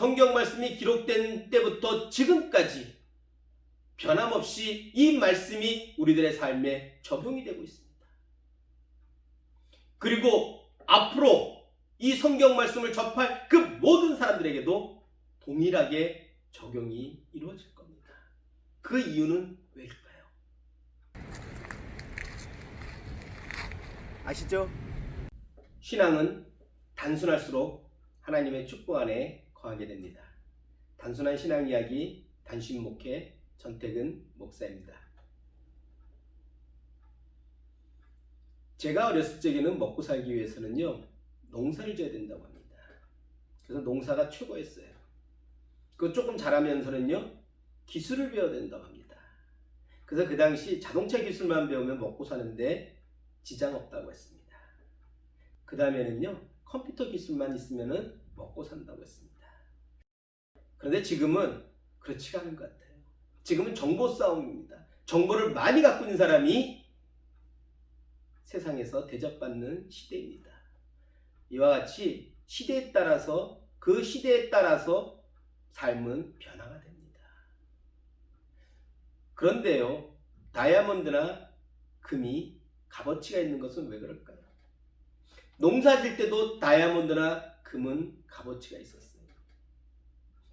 성경 말씀이 기록된 때부터 지금까지 변함없이 이 말씀이 우리들의 삶에 적용이 되고 있습니다. 그리고 앞으로 이 성경 말씀을 접할 그 모든 사람들에게도 동일하게 적용이 이루어질 겁니다. 그 이유는 왜일까요? 아시죠? 신앙은 단순할수록 하나님의 축복 안에 거하게 됩니다. 단순한 신앙 이야기 단신 목회 전택은 목사입니다. 제가 어렸을 적에는 먹고 살기 위해서는요 농사를 져야 된다고 합니다. 그래서 농사가 최고였어요. 그 조금 자라면서는요 기술을 배워야 된다고 합니다. 그래서 그 당시 자동차 기술만 배우면 먹고 사는데 지장 없다고 했습니다. 그 다음에는요 컴퓨터 기술만 있으면은 먹고 산다고 했습니다. 그런데 지금은 그렇지가 않은 것 같아요. 지금은 정보 싸움입니다. 정보를 많이 갖고 있는 사람이 세상에서 대접받는 시대입니다. 이와 같이 시대에 따라서 그 시대에 따라서 삶은 변화가 됩니다. 그런데요, 다이아몬드나 금이 값어치가 있는 것은 왜 그럴까요? 농사 질 때도 다이아몬드나 금은 값어치가 있었어요.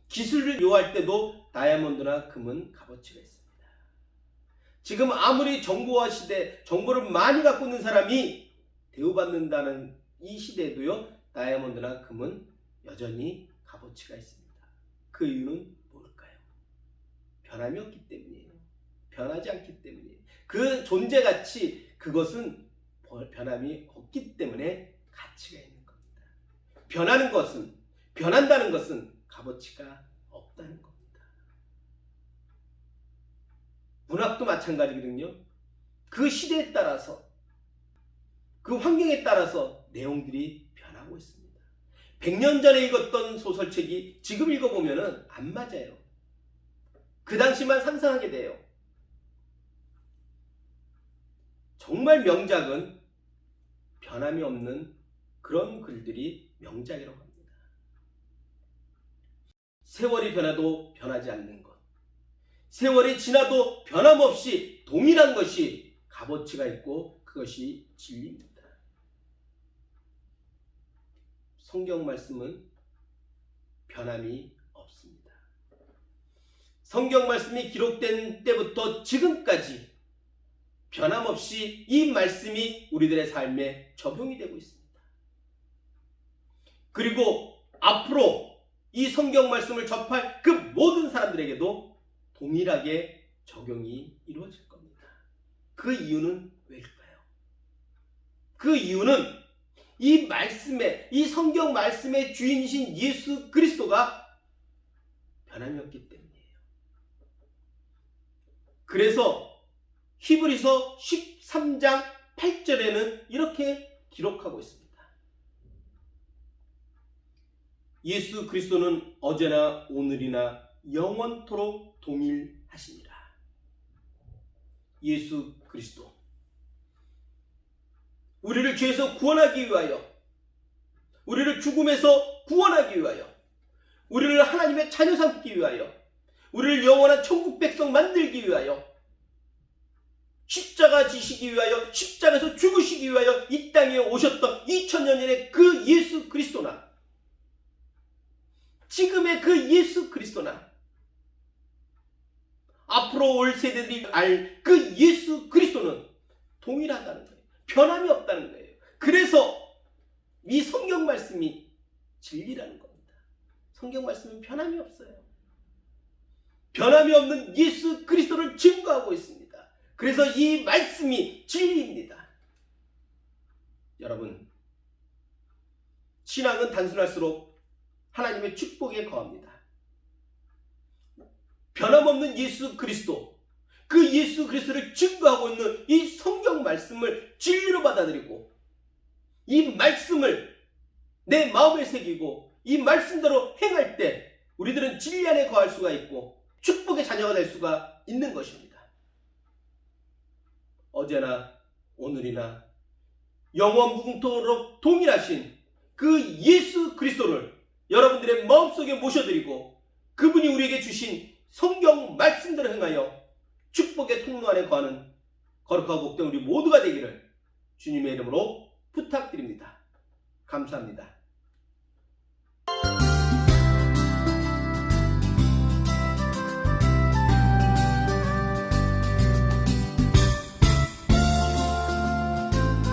기술을 요할 때도 다이아몬드나 금은 값어치가 있습니다. 지금 아무리 정보화 시대, 정보를 많이 갖고 있는 사람이 대우받는다는 이 시대에도요, 다이아몬드나 금은 여전히 값어치가 있습니다. 그 이유는 뭘까요? 변함이 없기 때문이에요. 변하지 않기 때문이에요. 그 존재 가치, 그것은 변함이 없기 때문에 가치가 있는 겁니다. 변하는 것은, 변한다는 것은 값어치가 없다는 겁니다. 문학도 마찬가지거든요. 그 시대에 따라서, 그 환경에 따라서 내용들이 변하고 있습니다. 100년 전에 읽었던 소설책이 지금 읽어보면 안 맞아요. 그 당시만 상상하게 돼요. 정말 명작은 변함이 없는 그런 글들이 명작이라고 합니다. 세월이 변해도 변하지 않는 것. 세월이 지나도 변함없이 동일한 것이 값어치가 있고 그것이 진리입니다. 성경 말씀은 변함이 없습니다. 성경 말씀이 기록된 때부터 지금까지 변함없이 이 말씀이 우리들의 삶에 적용이 되고 있습니다. 그리고 앞으로 이 성경 말씀을 접할 그 모든 사람들에게도 동일하게 적용이 이루어질 겁니다. 그 이유는 왜일까요? 그 이유는 이 말씀의, 이 성경 말씀의 주인이신 예수 그리스도가 변함이 없기 때문이에요. 그래서 히브리서 13장 8절에는 이렇게 기록하고 있습니다. 예수 그리스도는 어제나 오늘이나 영원토록 동일하시니라. 예수 그리스도. 우리를 죄에서 구원하기 위하여, 우리를 죽음에서 구원하기 위하여, 우리를 하나님의 자녀 삼기 위하여, 우리를 영원한 천국 백성 만들기 위하여, 십자가 지시기 위하여, 십자가에서 죽으시기 위하여 이 땅에 오셨던 2000년 전의 그 예수 그리스도나, 지금의 그 예수 그리스도나, 앞으로 올 세대들이 알 그 예수 그리스도는 동일하다는 거예요. 변함이 없다는 거예요. 그래서 이 성경 말씀이 진리라는 겁니다. 성경 말씀은 변함이 없어요. 변함이 없는 예수 그리스도를 증거하고 있습니다. 그래서 이 말씀이 진리입니다. 여러분, 신앙은 단순할수록 하나님의 축복에 거합니다. 변함없는 예수 그리스도, 그 예수 그리스도를 증거하고 있는 이 성경 말씀을 진리로 받아들이고, 이 말씀을 내 마음에 새기고, 이 말씀대로 행할 때, 우리들은 진리 안에 거할 수가 있고, 축복의 자녀가 될 수가 있는 것입니다. 어제나 오늘이나 영원 무궁토록 동일하신 그 예수 그리스도를 여러분들의 마음속에 모셔드리고 그분이 우리에게 주신 성경 말씀대로 행하여 축복의 통로 안에 거하는 거룩하고 복된 우리 모두가 되기를 주님의 이름으로 부탁드립니다. 감사합니다.